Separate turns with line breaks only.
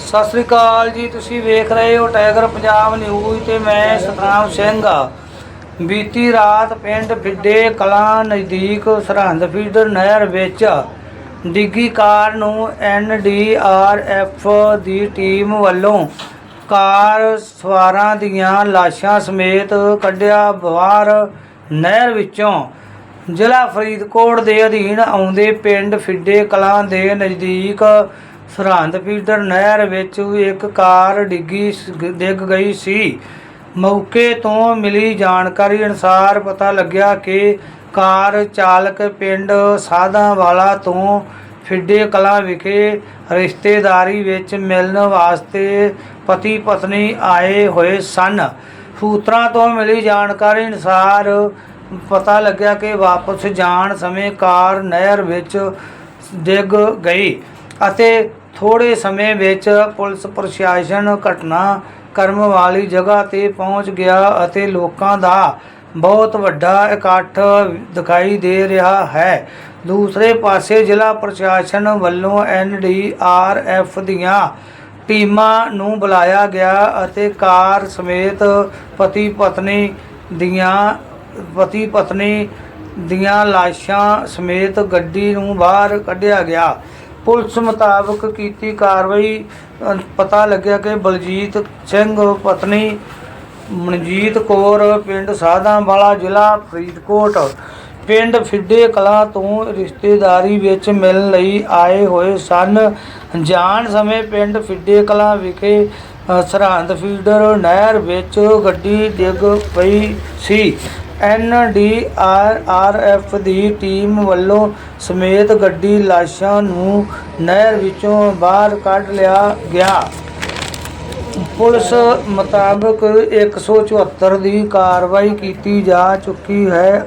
ਸਤਿ ਸ੍ਰੀ ਅਕਾਲ ਜੀ, ਤੁਸੀਂ ਵੇਖ ਰਹੇ ਹੋ ਟਾਈਗਰ ਪੰਜਾਬ ਨਿਊਜ਼ ਤੇ ਮੈਂ ਸਤਨਾਮ ਸਿੰਘ। ਆ ਬੀਤੀ ਰਾਤ ਪਿੰਡ ਫਿੱਡੇ ਕਲਾਂ ਨਜ਼ਦੀਕ ਸਰਹੰਦ ਫੀਡਰ ਨਹਿਰ ਵਿੱਚ ਡਿੱਗੀ ਕਾਰ ਨੂੰ ਐੱਨ ਡੀ ਆਰ ਐਨਡੀਆਰਐਫ ਦੀ ਟੀਮ ਵੱਲੋਂ ਕਾਰ ਸਵਾਰਾਂ ਦੀਆਂ ਲਾਸ਼ਾਂ ਸਮੇਤ ਕੱਢਿਆ ਬਾਹਰ ਨਹਿਰ ਵਿੱਚੋਂ। ਜ਼ਿਲ੍ਹਾ ਫਰੀਦਕੋਟ ਦੇ ਅਧੀਨ ਆਉਂਦੇ ਪਿੰਡ ਫਿੱਡੇ ਕਲਾਂ ਦੇ ਨਜ਼ਦੀਕ ਸਰਹੰਦ ਫੀਡਰ ਨਹਿਰ ਵਿੱਚ ਇੱਕ ਕਾਰ ਡਿੱਗੀ ਡਿੱਗ ਗਈ ਸੀ। ਮੌਕੇ ਤੋਂ ਮਿਲੀ ਜਾਣਕਾਰੀ ਅਨੁਸਾਰ ਪਤਾ ਲੱਗਿਆ ਕਿ ਕਾਰ ਚਾਲਕ ਪਿੰਡ ਸਾਧਾਂਵਾਲਾ ਤੋਂ ਫਿੱਡੇ ਕਲਾਂ ਵਿਖੇ ਰਿਸ਼ਤੇਦਾਰੀ ਵਿੱਚ ਮਿਲਣ ਵਾਸਤੇ ਪਤੀ ਪਤਨੀ ਆਏ ਹੋਏ ਸਨ। ਸੂਤਰਾਂ ਤੋਂ ਮਿਲੀ ਜਾਣਕਾਰੀ ਅਨੁਸਾਰ ਪਤਾ ਲੱਗਿਆ ਕਿ ਵਾਪਸ ਜਾਣ ਸਮੇਂ ਕਾਰ ਨਹਿਰ ਵਿੱਚ ਡਿੱਗ ਗਈ ਅਤੇ ਥੋੜੇ ਸਮੇਂ ਵਿੱਚ ਪੁਲਿਸ ਪ੍ਰਸ਼ਾਸਨ ਘਟਨਾ ਕਰਮ ਵਾਲੀ ਜਗ੍ਹਾ ਤੇ ਪਹੁੰਚ ਗਿਆ ਅਤੇ ਲੋਕਾਂ ਦਾ ਬਹੁਤ ਵੱਡਾ ਇਕੱਠ ਦਿਖਾਈ ਦੇ ਰਿਹਾ ਹੈ। ਦੂਸਰੇ ਪਾਸੇ ਜ਼ਿਲ੍ਹਾ ਪ੍ਰਸ਼ਾਸਨ ਵੱਲੋਂ ਐਨਡੀਆਰਐਫ ਦੀਆਂ ਟੀਮਾਂ ਨੂੰ ਬੁਲਾਇਆ ਗਿਆ ਅਤੇ ਕਾਰ ਸਮੇਤ ਪਤੀ ਪਤਨੀ ਦੀਆਂ, ਪਤੀ ਪਤਨੀ ਦੀਆਂ ਲਾਸ਼ਾਂ ਸਮੇਤ ਗੱਡੀ ਨੂੰ ਬਾਹਰ ਕੱਢਿਆ ਗਿਆ। ਪੁਲਿਸ ਮੁਤਾਬਕ ਕੀਤੀ ਕਾਰਵਾਈ ਅ, ਪਤਾ ਲੱਗਿਆ ਕਿ ਬਲਜੀਤ ਸਿੰਘ ਪਤਨੀ ਮਨਜੀਤ ਕੌਰ ਪਿੰਡ ਸਾਧਾਂ ਵਾਲਾ ਜ਼ਿਲ੍ਹਾ ਫਰੀਦਕੋਟ। ਪਿੰਡ ਫਿੱਡੇ ਕਲਾਂ ਤੋਂ ਰਿਸ਼ਤੇਦਾਰੀ ਵਿੱਚ ਮਿਲਣ ਲਈ ਆਏ ਹੋਏ ਸਨ। ਜਾਣ ਸਮੇਂ ਪਿੰਡ ਫਿੱਡੇ ਕਲਾਂ ਵਿਖੇ ਅ, ਸਰਹੰਦ ਫੀਡਰ ਨਹਿਰ ਵਿੱਚ ਗੱਡੀ ਡਿੱਗ ਪਈ ਸੀ। N D R R NDRRF ਦੀ ਟੀਮ ਵੱਲੋਂ ਸਮੇਤ ਗੱਡੀ ਲਾਸ਼ਾਂ ਨੂੰ ਨਹਿਰ ਵਿੱਚੋਂ ਬਾਹਰ ਕੱਢ ਲਿਆ ਗਿਆ। ਪੁਲਿਸ ਮੁਤਾਬਕ 174 ਦੀ ਕਾਰਵਾਈ ਕੀਤੀ ਜਾ ਚੁੱਕੀ ਹੈ